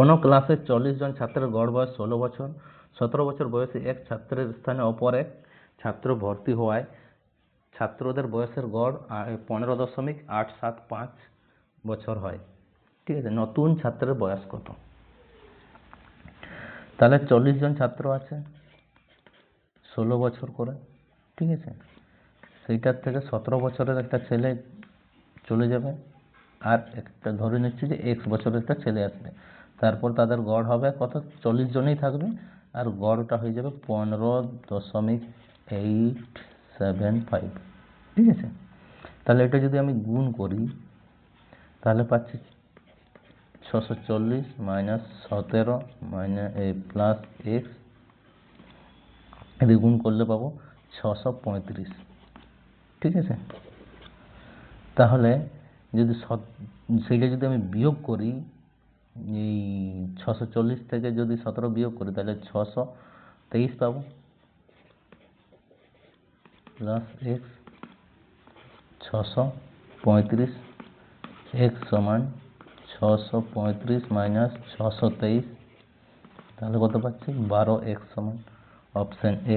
কোনো ক্লাসে চল্লিশ জন ছাত্রের গড় বয়স ষোলো বছর, সতেরো বছর বয়সী এক ছাত্রের স্থানে অপর এক ছাত্র ভর্তি হওয়ায় ছাত্রদের বয়সের গড় পনেরো দশমিক আট সাত পাঁচ বছর হয়। ঠিক আছে, নতুন ছাত্রের বয়স কত? তাহলে চল্লিশ জন ছাত্র আছে ষোলো বছর করে, ঠিক আছে? সেইটার থেকে সতেরো বছরের একটা ছেলে চলে যাবে। আর একটা ধরে নিচ্ছি যে এক্স বছরের একটা ছেলে আসবে। তারপর তাদের গড় হবে কত? চল্লিশ জনেই থাকবে। আর গড়টা হয়ে যাবে পনেরো দশমিক এইট সেভেন ফাইভ ঠিক আছে? তাহলে এটা যদি আমি গুণ করি, তাহলে পাচ্ছি ছশো চল্লিশ মাইনাস সতেরো মাইনাস এই প্লাস এক্স গুণ করলে পাবো ছশো পঁয়ত্রিশ। ঠিক আছে? তাহলে যদি সেইটা যদি আমি বিয়োগ করি এই ছশো চল্লিশ থেকে যদি সতেরো বিয়োগ করি, তাহলে ছশো তেইশ পাবো। প্লাস এক্স ছশো পঁয়ত্রিশ এক্স সমান ছশো পঁয়ত্রিশ মাইনাস ছশো তেইশ, তাহলে কত পাচ্ছি? বারো এক্স সমান অপশান এ